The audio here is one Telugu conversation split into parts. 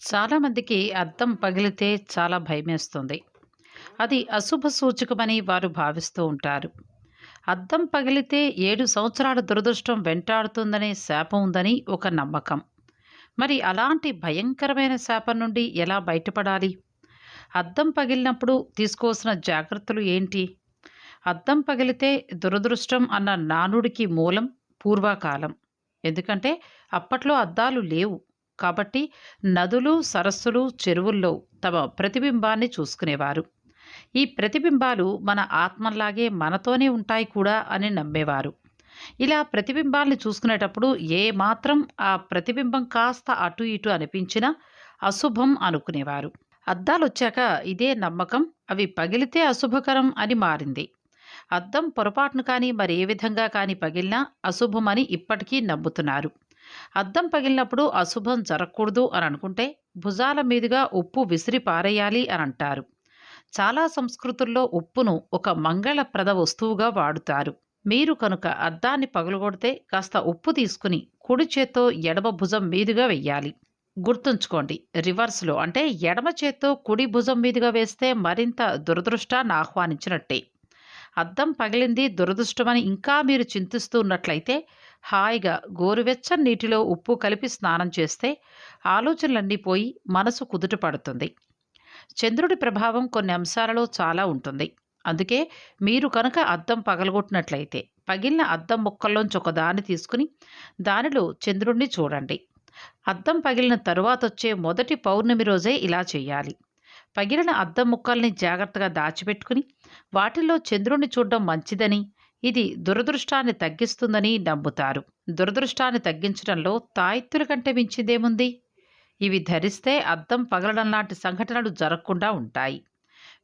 చాలామందికి అద్దం పగిలితే చాలా భయమేస్తుంది. అది అశుభ సూచకమని వారు భావిస్తూ ఉంటారు. అద్దం పగిలితే ఏడు సంవత్సరాల దురదృష్టం వెంటాడుతుందనే శాపం ఉందని ఒక నమ్మకం. మరి అలాంటి భయంకరమైన శాపం నుండి ఎలా బయటపడాలి? అద్దం పగిలినప్పుడు తీసుకోవాల్సిన జాగ్రత్తలు ఏంటి? అద్దం పగిలితే దురదృష్టం అన్న నానుడికి మూలం పూర్వకాలం. ఎందుకంటే అప్పట్లో అద్దాలు లేవు. కాబట్టి నదులు, సరస్సులు, చెరువుల్లో తమ ప్రతిబింబాన్ని చూసుకునేవారు. ఈ ప్రతిబింబాలు మన ఆత్మల్లాగే మనతోనే ఉంటాయి కూడా అని నమ్మేవారు. ఇలా ప్రతిబింబాల్ని చూసుకునేటప్పుడు ఏ మాత్రం ఆ ప్రతిబింబం కాస్త అటు ఇటు అనిపించినా అశుభం అనుకునేవారు. అద్దాలొచ్చాక ఇదే నమ్మకం అవి పగిలితే అశుభకరం అని మారింది. అద్దం పొరపాటున కానీ మరే విధంగా కానీ పగిలినా అశుభమని ఇప్పటికీ నమ్ముతున్నారు. అద్దం పగిలినప్పుడు అశుభం జరగకూడదు అని అనుకుంటే భుజాల మీదుగా ఉప్పు విసిరి పారేయాలి అని అంటారు. చాలా సంస్కృతుల్లో ఉప్పును ఒక మంగళప్రద వస్తువుగా వాడుతారు. మీరు కనుక అద్దాన్ని పగలగొడితే కాస్త ఉప్పు తీసుకుని కుడి చేత్తో ఎడమ భుజం మీదుగా వెయ్యాలి. గుర్తుంచుకోండి రివర్స్‌లో అంటే ఎడమ చేత్తో కుడి భుజం మీదుగా వేస్తే మరింత దురదృష్టాన్ని ఆహ్వానించినట్టే. అద్దం పగిలింది దురదృష్టమని ఇంకా మీరు చింతిస్తూ ఉన్నట్లయితే హాయిగా గోరువెచ్చని నీటిలో ఉప్పు కలిపి స్నానం చేస్తే ఆలోచనలన్నీ పోయి మనసు కుదుట పడుతుంది. చంద్రుడి ప్రభావం కొన్ని అంశాలలో చాలా ఉంటుంది. అందుకే మీరు కనుక అద్దం పగలగొట్టినట్లయితే పగిలిన అద్దం ముక్కల్లోంచి ఒక దాన్ని తీసుకుని దానిలో చంద్రుడిని చూడండి. అద్దం పగిలిన తరువాత వచ్చే మొదటి పౌర్ణమి రోజే ఇలా చేయాలి. పగిలిన అద్దం ముక్కల్ని జాగ్రత్తగా దాచిపెట్టుకుని వాటిల్లో చంద్రుడిని చూడడం మంచిదని, ఇది దురదృష్టాన్ని తగ్గిస్తుందని నమ్ముతారు. దురదృష్టాన్ని తగ్గించడంలో తాయిత్తుల కంటే మించిందేముంది? ఇవి ధరిస్తే అద్దం పగలడం లాంటి సంఘటనలు జరగకుండా ఉంటాయి.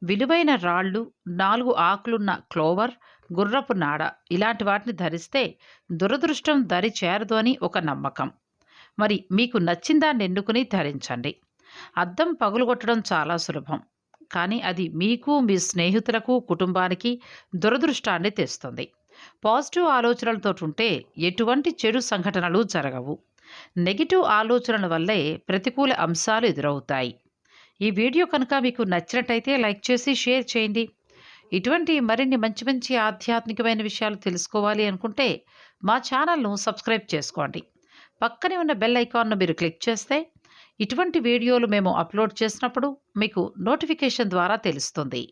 విలువైన రాళ్ళు, నాలుగు ఆకులున్న క్లోవర్, గుర్రపు నాడ ఇలాంటి వాటిని ధరిస్తే దురదృష్టం దరి చేరదు అని ఒక నమ్మకం. మరి మీకు నచ్చిందాన్ని ఎన్నుకుని ధరించండి. అద్దం పగులుగొట్టడం చాలా సులభం. కానీ అది మీకు, మీ స్నేహితులకు, కుటుంబానికి దురదృష్టాన్ని తెస్తుంది. పాజిటివ్ ఆలోచనలతో ఉంటే ఎటువంటి చెడు సంఘటనలు జరగవు. నెగిటివ్ ఆలోచనల వల్లే ప్రతికూల అంశాలు ఎదురవుతాయి. ఈ వీడియో కనుక మీకు నచ్చినట్టయితే లైక్ చేసి షేర్ చేయండి. ఇటువంటి మరిన్ని మంచి మంచి ఆధ్యాత్మికమైన విషయాలు తెలుసుకోవాలి అనుకుంటే మా ఛానల్‌ను సబ్స్క్రైబ్ చేసుకోండి. పక్కనే ఉన్న బెల్ ఐకాన్‌ను మీరు క్లిక్ చేస్తే ఇటువంటి వీడియోలు మేము అప్లోడ్ చేసినప్పుడు మీకు నోటిఫికేషన్ ద్వారా తెలుస్తుంది.